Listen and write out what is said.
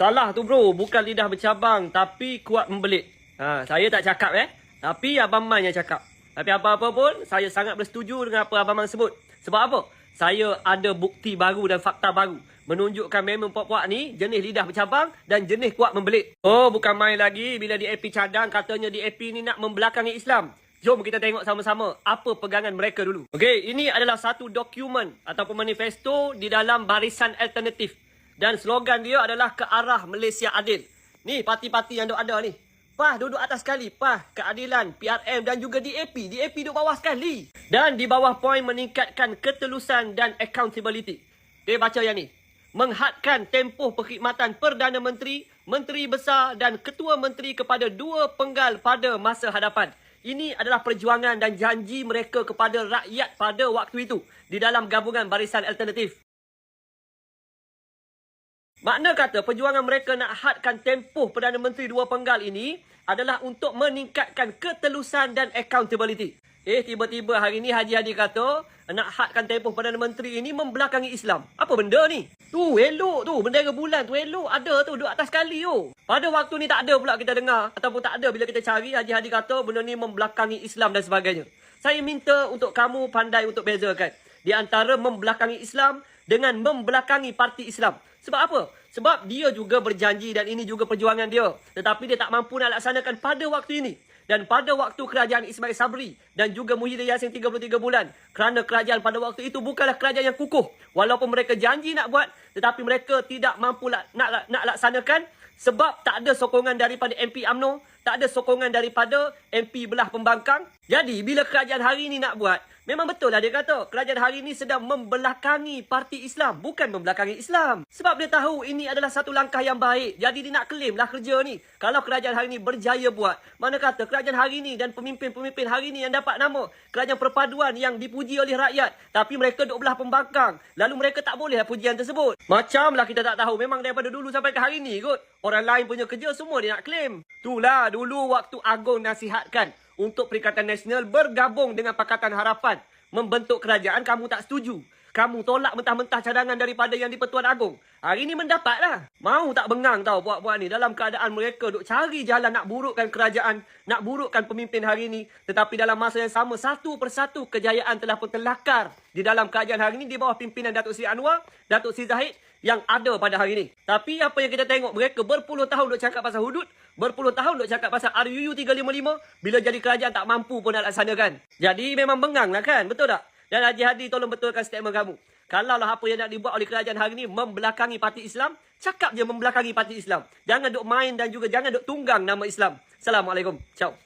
Salah tu bro, bukan lidah bercabang tapi kuat membelit. Ha, saya tak cakap eh. Tapi Abang Man yang cakap. Tapi apa-apa pun, saya sangat bersetuju dengan apa Abang Man sebut. Sebab apa? Saya ada bukti baru dan fakta baru. Menunjukkan memang puak-puak ni jenis lidah bercabang dan jenis kuat membelit. Oh, bukan main lagi bila DAP cadang katanya DAP ni nak membelakangi Islam. Jom kita tengok sama-sama apa pegangan mereka dulu. Okey, ini adalah satu dokumen ataupun manifesto di dalam barisan alternatif. Dan slogan dia adalah ke arah Malaysia adil. Ni parti-parti yang duk ada ni. PAH duduk atas sekali. PAH, keadilan, PRM dan juga DAP. DAP duduk bawah sekali. Dan di bawah poin meningkatkan ketelusan dan accountability. Dia baca yang ni. Menghadkan tempoh perkhidmatan Perdana Menteri, Menteri Besar dan Ketua Menteri kepada dua penggal pada masa hadapan. Ini adalah perjuangan dan janji mereka kepada rakyat pada waktu itu di dalam gabungan barisan alternatif. Makna kata perjuangan mereka nak hadkan tempoh Perdana Menteri dua penggal ini adalah untuk meningkatkan ketelusan dan accountability. Eh, tiba-tiba hari ni Haji Hadi kata nak hadkan tempoh Perdana Menteri ini membelakangi Islam. Apa benda ni? Tu, elok tu. Bendera bulan tu elok. Ada tu, duduk atas kali tu. Pada waktu ni tak ada pula kita dengar. Ataupun tak ada bila kita cari Haji Hadi kata benda ni membelakangi Islam dan sebagainya. Saya minta untuk kamu pandai untuk bezakan. Di antara membelakangi Islam dengan membelakangi parti Islam. Sebab apa? Sebab dia juga berjanji dan ini juga perjuangan dia. Tetapi dia tak mampu nak laksanakan pada waktu ini. Dan pada waktu kerajaan Ismail Sabri dan juga Muhyiddin Yassin 33 bulan. Kerana kerajaan pada waktu itu bukanlah kerajaan yang kukuh. Walaupun mereka janji nak buat tetapi mereka tidak mampu nak, nak, nak laksanakan. Sebab tak ada sokongan daripada MP AMNO. Tak ada sokongan daripada MP belah pembangkang. Jadi bila kerajaan hari ini nak buat. Memang betul lah dia kata. Kerajaan hari ini sedang membelakangi parti Islam. Bukan membelakangi Islam. Sebab dia tahu ini adalah satu langkah yang baik. Jadi dia nak claim lah kerja ni. Kalau kerajaan hari ini berjaya buat. Mana kata kerajaan hari ini dan pemimpin-pemimpin hari ini yang dapat nama. Kerajaan perpaduan yang dipuji oleh rakyat. Tapi mereka duduk belah pembangkang. Lalu mereka tak boleh lah pujian tersebut. Macamlah kita tak tahu. Memang daripada dulu sampai ke hari ini kot. Orang lain punya kerja semua dia nak claim. Itulah dulu waktu Agong nasihatkan untuk Perikatan Nasional bergabung dengan Pakatan Harapan membentuk kerajaan kamu tak setuju. Kamu tolak mentah-mentah cadangan daripada yang di-Pertuan Agong. Hari ni mendapatlah. Mau tak bengang tau buat-buat ni. Dalam keadaan mereka duk cari jalan nak burukkan kerajaan. Nak burukkan pemimpin hari ni. Tetapi dalam masa yang sama, satu persatu kejayaan telah pun terlakar. Di dalam kerajaan hari ni di bawah pimpinan Datuk Seri Anwar, Datuk Seri Zahid yang ada pada hari ni. Tapi apa yang kita tengok, mereka berpuluh tahun duk cakap pasal hudud. Berpuluh tahun duk cakap pasal RUU 355. Bila jadi kerajaan tak mampu pun nak laksanakan. Jadi memang bengang lah kan? Betul tak? Dan Haji Hadi tolong betulkan statement kamu. Kalaulah apa yang nak dibuat oleh kerajaan hari ini membelakangi parti Islam, cakap je membelakangi parti Islam. Jangan duk main dan juga jangan duk tunggang nama Islam. Assalamualaikum. Ciao.